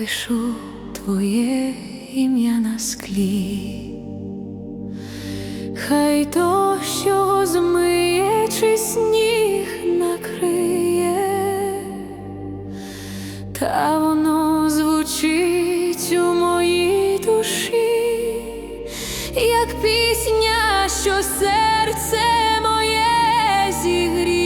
пишу твоє ім'я на склі, хай то, що змиє, чи сніг накриє, та воно звучить у моїй душі, як пісня, що серце моє зігріє.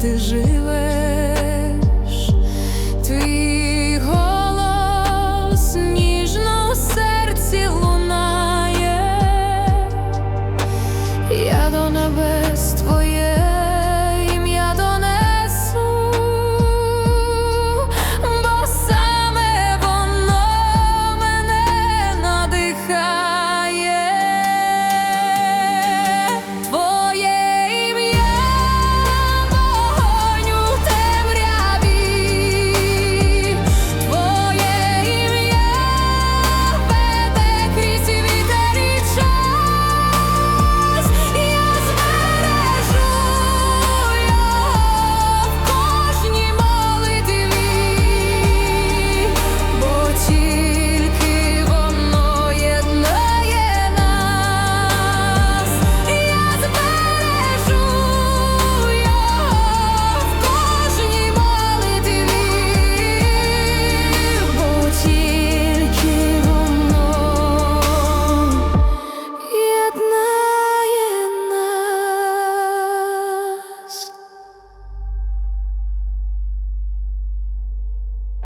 Ти жив.